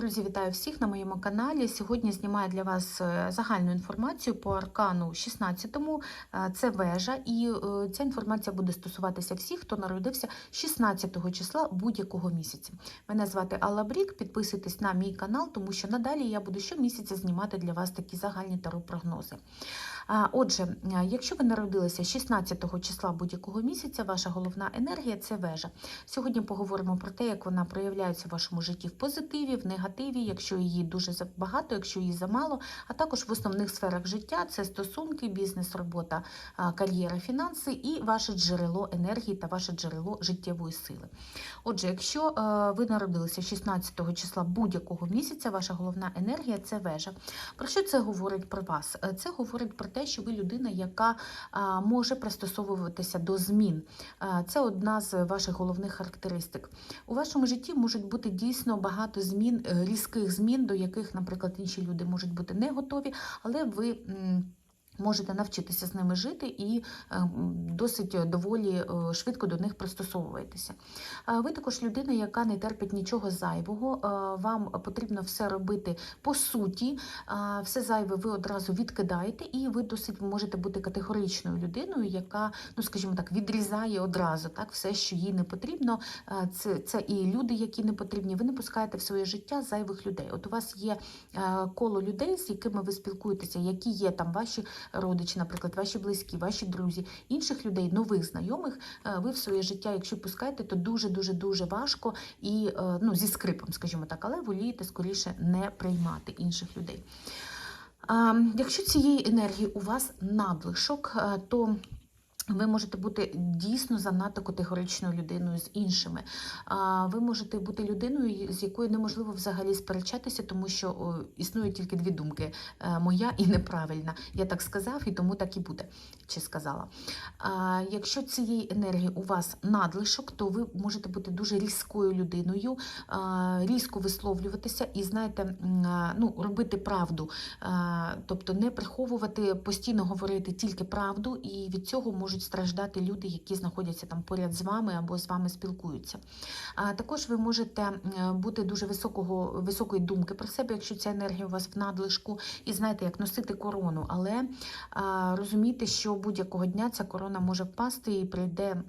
Друзі, вітаю всіх на моєму каналі. Сьогодні знімаю для вас е, загальну інформацію по аркану 16-му. Е, Це вежа, і е, ця інформація буде стосуватися всіх, хто народився 16 числа будь-якого місяця. Мене звати Алла Брік. Підписуйтесь на мій канал, тому що надалі я буду щомісяця знімати для вас такі загальні таро-прогнози. А, Отже, якщо ви народилися 16 числа будь-якого місяця, ваша головна енергія це вежа. Сьогодні поговоримо про те, як вона проявляється в вашому житті в позитиві, в негативі, якщо її дуже багато, якщо її замало, а також в основних сферах життя це стосунки, бізнес, робота, кар'єра, фінанси і ваше джерело енергії та ваше джерело життєвої сили. Отже, якщо ви народилися 16 числа будь-якого місяця, ваша головна енергія це вежа. Про що це говорить про вас? Це говорить про те, що ви людина, яка може пристосовуватися до змін. Це одна з ваших головних характеристик. У вашому житті можуть бути дійсно багато змін, е, різких змін, до яких, наприклад, інші люди можуть бути не готові, але ви. Можете навчитися з ними жити і е, досить доволі е, швидко до них пристосовуєтеся. Е, Ви також людина, яка не терпить нічого зайвого. Е, Вам потрібно все робити по суті, все зайве ви одразу відкидаєте, і ви досить можете бути категоричною людиною, яка, ну скажімо так, відрізає одразу так, все, що їй не потрібно. Це, це і люди, які не потрібні. Ви не пускаєте в своє життя зайвих людей. От у вас є е, коло людей, з якими ви спілкуєтеся, які є там ваші родичі, наприклад, ваші близькі, ваші друзі, інших людей, нових знайомих. е, Ви в своє життя, якщо пускаєте, то дуже дуже дуже важко і е, ну, зі скрипом, скажімо так, але волієте скоріше не приймати інших людей. Якщо цієї енергії у вас надлишок, е, то ви можете бути дійсно занадто категоричною людиною з іншими. Ви можете бути людиною, з якою неможливо взагалі сперечатися, тому що існують тільки дві думки: е, моя і неправильна. Я так сказав, і тому так і буде, чи сказала. Якщо цієї енергії у вас надлишок, то ви можете бути дуже різкою людиною, різко висловлюватися і, знаєте, ну, робити правду. Тобто не приховувати, постійно говорити тільки правду, і від цього можуть страждати люди, які знаходяться там поряд з вами або з вами спілкуються. А також ви можете бути дуже високого, високої думки про себе, якщо ця енергія у вас в надлишку, і знаєте, як носити корону, але а, розумійте, що будь-якого дня ця корона може впасти і прийде,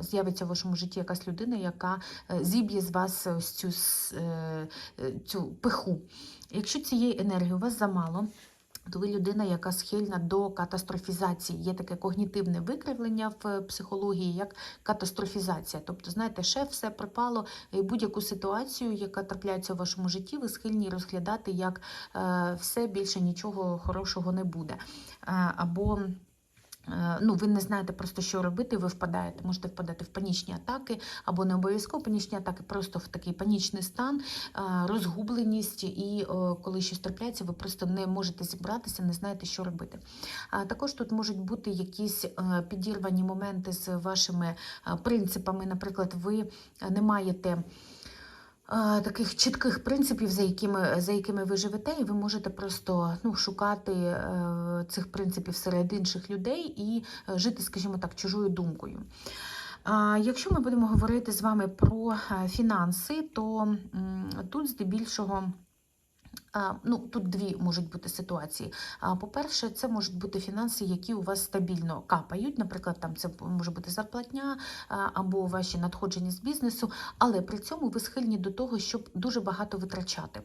з'явиться в вашому житті якась людина, яка е, зіб'є з вас ось цю, е, е, цю пиху. Якщо цієї енергії у вас замало, то ви людина, яка схильна до катастрофізації. Є таке когнітивне викривлення в е, психології, як катастрофізація. Тобто, знаєте, ще все припало, будь-яку ситуацію, яка трапляється в вашому житті, ви схильні розглядати як е, все більше нічого хорошого не буде. Е, або Ну, ви не знаєте просто, що робити, ви впадаєте, можете впадати в панічні атаки, або не обов'язково панічні атаки, просто в такий панічний стан, е, розгубленість, і е, коли щось трапляється, ви просто не можете зібратися, не знаєте, що робити. Також тут можуть бути якісь е, підірвані моменти з вашими е, принципами. Наприклад, ви не маєте. Таких чітких принципів, за якими, за якими ви живете, і ви можете просто ну, шукати е, цих принципів серед інших людей і е, жити, скажімо так, чужою думкою. Якщо ми будемо говорити з вами про е, фінанси, то тут здебільшого. Ну, тут дві можуть бути ситуації. По-перше, це можуть бути фінанси, які у вас стабільно капають. Наприклад, там це може бути зарплатня або ваші надходження з бізнесу, але при цьому ви схильні до того, щоб дуже багато витрачати.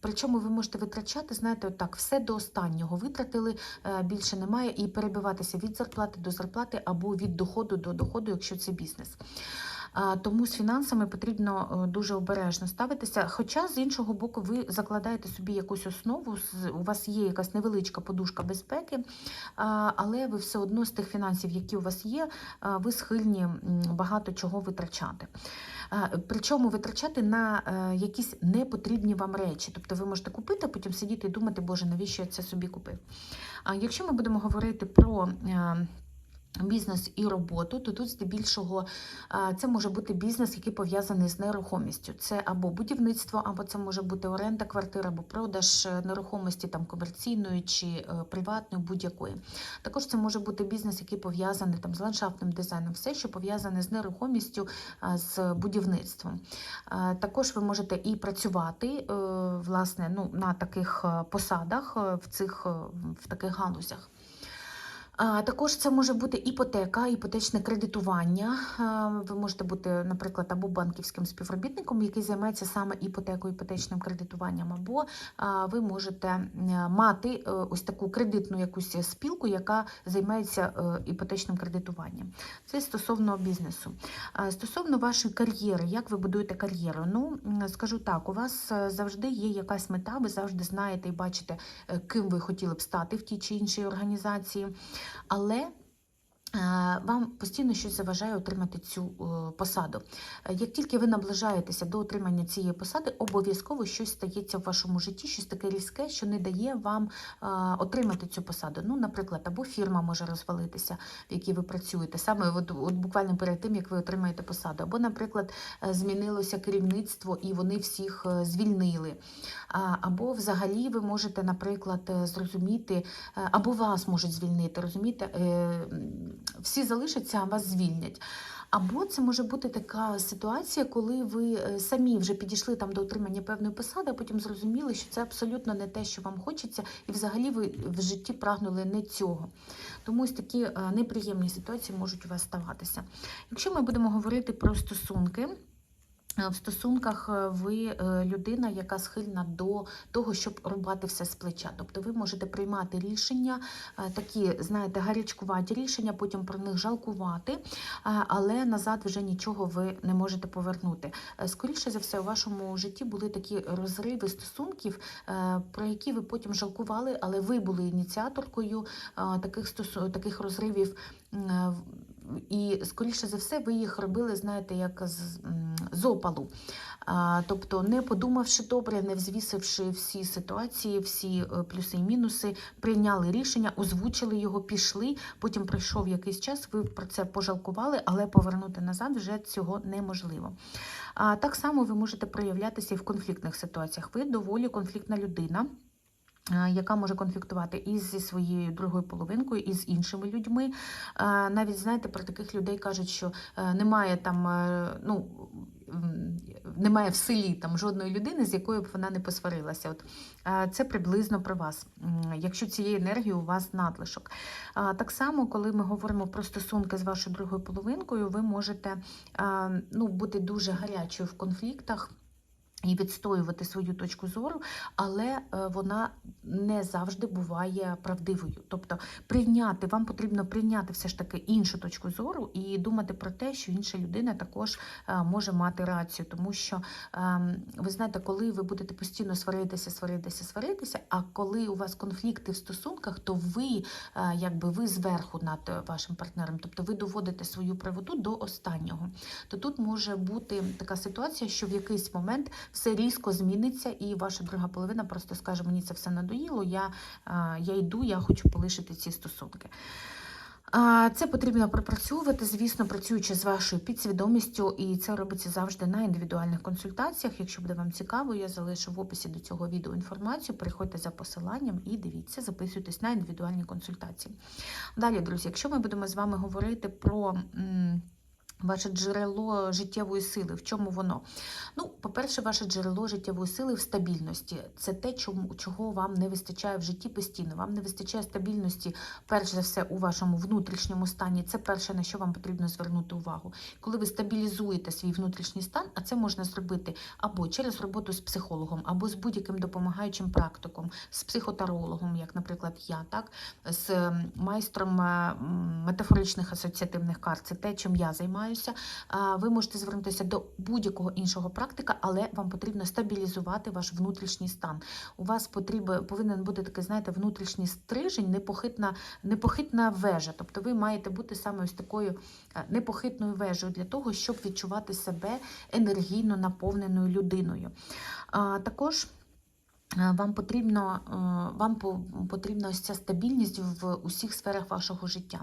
Причому ви можете витрачати, знаєте, так, все до останнього витратили, е, більше немає, і перебиватися від зарплати до зарплати або від доходу до доходу, якщо це бізнес. Тому з фінансами потрібно е, дуже обережно ставитися. Хоча, з іншого боку, ви закладаєте собі якусь основу, у вас є якась невеличка подушка безпеки, але ви все одно з тих фінансів, які у вас є, ви схильні багато чого витрачати. Причому витрачати на е, якісь непотрібні вам речі. Тобто ви можете купити, а потім сидіти і думати, Боже, навіщо я це собі купив? А якщо ми будемо говорити про. Бізнес і роботу, то тут здебільшого це може бути бізнес, який пов'язаний з нерухомістю. Це або будівництво, або це може бути оренда квартири, або продаж е, нерухомості там комерційної чи е, приватної, будь-якої. Також це може бути бізнес, який пов'язаний там з ландшафтним дизайном, все, що пов'язане з нерухомістю, з будівництвом. Також ви можете і працювати е, власне ну, на таких посадах в цих в таких галузях. Також це може бути іпотека, іпотечне кредитування. Ви можете бути, наприклад, або банківським співробітником, який займається саме іпотекою, іпотечним кредитуванням, або ви можете мати е, ось таку кредитну якусь спілку, яка займається е, іпотечним кредитуванням. Це стосовно бізнесу. Стосовно вашої кар'єри, як ви будуєте кар'єру? Ну, скажу так, у вас е, завжди є якась мета, ви завжди знаєте і бачите, ким ви хотіли б стати в тій чи іншій організації але вам постійно щось заважає отримати цю е, посаду. Е, Як тільки ви наближаєтеся до отримання цієї посади, обов'язково щось стається в вашому житті, щось таке різке, що не дає вам е, отримати цю посаду. Ну, наприклад, або фірма може розвалитися, в якій ви працюєте, саме от, от буквально перед тим, як ви отримаєте посаду, або, наприклад, е, змінилося керівництво і вони всіх е, звільнили. Або взагалі ви можете, наприклад, е, зрозуміти, е, або вас можуть звільнити, розумієте, Е, всі залишаться, а вас звільнять. Або це може бути така ситуація, коли ви е, самі вже підійшли там до отримання певної посади, а потім зрозуміли, що це абсолютно не те, що вам хочеться, і взагалі ви в житті прагнули не цього. Тому ось такі е, неприємні ситуації можуть у вас ставатися. Якщо ми будемо говорити про стосунки. Е, В стосунках е, ви е, людина, яка схильна до того, щоб рубати все з плеча. Тобто ви можете приймати рішення, такі, знаєте, гарячкуваті рішення, потім про них жалкувати, але назад вже нічого ви не можете повернути. Скоріше за все, у вашому житті були такі розриви стосунків, про які ви потім жалкували, але ви були ініціаторкою таких таких розривів. І, скоріше за все, ви їх робили, знаєте, як з, з опалу. А, тобто, не подумавши добре, не взвісивши всі ситуації, всі е, плюси і мінуси, прийняли рішення, озвучили його, пішли. Потім пройшов якийсь час, ви про це пожалкували, але повернути назад вже цього неможливо. А, так само ви можете проявлятися і в конфліктних ситуаціях. Ви доволі конфліктна людина. Е, Яка може конфліктувати і зі своєю другою половинкою, і з іншими людьми. Е, Навіть знаєте, про таких людей кажуть, що е, немає там, ну немає в селі там жодної людини, з якою б вона не посварилася. От це приблизно про вас, якщо цієї енергії у вас надлишок. Так само, коли ми говоримо про стосунки з вашою другою половинкою, ви можете ну, бути дуже гарячою в конфліктах. І відстоювати свою точку зору, але е, вона не завжди буває правдивою. Тобто прийняти, вам потрібно прийняти все ж таки іншу точку зору і думати про те, що інша людина також е, може мати рацію. Тому що ем, ви знаєте, коли ви будете постійно сваритися, сваритися, сваритися, а коли у вас конфлікти в стосунках, то ви е, якби ви зверху над вашим партнером, тобто ви доводите свою правоту до останнього. То тут може бути така ситуація, що в якийсь момент все різко зміниться, і ваша друга половина просто скаже: мені це все надоїло, я, я йду, я хочу полишити ці стосунки. Це потрібно пропрацьовувати, звісно, працюючи з вашою підсвідомістю, і це робиться завжди на індивідуальних консультаціях. Якщо буде вам цікаво, я залишу в описі до цього відео інформацію. Переходьте за посиланням і дивіться, записуйтесь на індивідуальні консультації. Далі, друзі, якщо ми будемо з вами говорити про. Ваше джерело життєвої сили, в чому воно? Ну, по-перше, ваше джерело життєвої сили в стабільності. Це те, чому, чого вам не вистачає в житті постійно. Вам не вистачає стабільності, перш за все, у вашому внутрішньому стані. Це перше, на що вам потрібно звернути увагу. Коли ви стабілізуєте свій внутрішній стан, а це можна зробити або через роботу з психологом, або з будь-яким допомагаючим практиком, з психотарологом, як, наприклад, я, так, з майстром е, метафоричних асоціативних карт. Це те, чим я займаюся. А, Ви можете звернутися до будь-якого іншого практика, але вам потрібно стабілізувати ваш внутрішній стан. У вас потрібен, повинен бути такий, знаєте, внутрішній стрижень, непохитна, непохитна вежа. Тобто ви маєте бути саме ось такою е, непохитною вежею для того, щоб відчувати себе енергійно наповненою людиною. Також. Е, Вам потрібно, е, вам потрібна ось ця стабільність в усіх сферах вашого життя.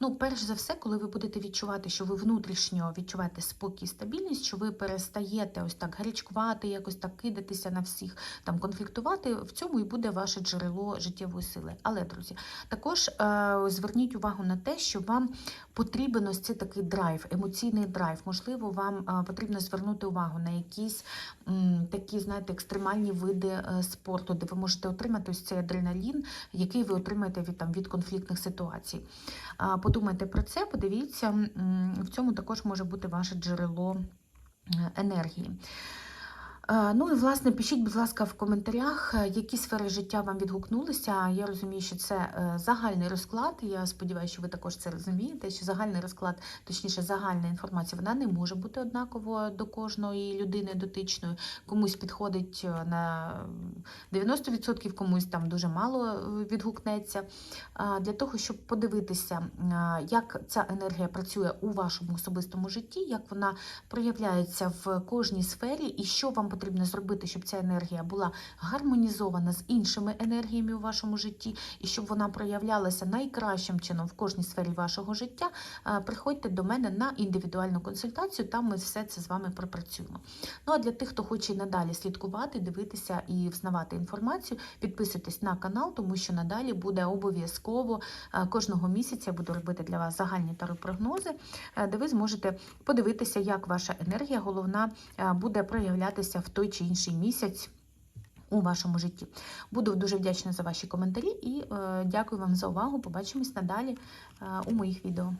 Ну, перш за все, коли ви будете відчувати, що ви внутрішньо відчуваєте спокій стабільність, що ви перестаєте ось так гарячкувати, якось так кидатися на всіх, там конфліктувати, в цьому і буде ваше джерело життєвої сили. Але, друзі, також е, зверніть увагу на те, що вам потрібен ось цей такий драйв, емоційний драйв. Можливо, вам потрібно звернути увагу на якісь такі, знаєте, екстремальні види спорту, де ви можете отримати ось цей адреналін, який ви отримаєте від, там, від конфліктних ситуацій. Подумайте про це, подивіться, в цьому також може бути ваше джерело е, енергії. Ну і власне пишіть, будь ласка, в коментарях, е, які сфери життя вам відгукнулися. Я розумію, що це е, загальний розклад. Я сподіваюся, що ви також це розумієте. Що загальний розклад, точніше, загальна інформація, вона не може бути однаково до кожної людини дотичною. Комусь підходить е, на 90%, комусь там дуже мало відгукнеться. Для того, щоб подивитися, як ця енергія працює у вашому особистому житті, як вона проявляється в кожній сфері, і що вам потрібно зробити, щоб ця енергія була гармонізована з іншими енергіями у вашому житті, і щоб вона проявлялася найкращим чином в кожній сфері вашого життя, приходьте до мене на індивідуальну консультацію. Там ми все це з вами пропрацюємо. Ну а для тих, хто хоче надалі слідкувати, дивитися і взнавати інформацію, підписуйтесь на канал, тому що надалі буде обов'язково е, кожного місяця буду робити для вас загальні таропрогнози, е, де ви зможете подивитися, як ваша енергія головна е, буде проявлятися в той чи інший місяць. У вашому житті буду дуже вдячна за ваші коментарі і е, дякую вам за увагу. Побачимось надалі е, у моїх відео.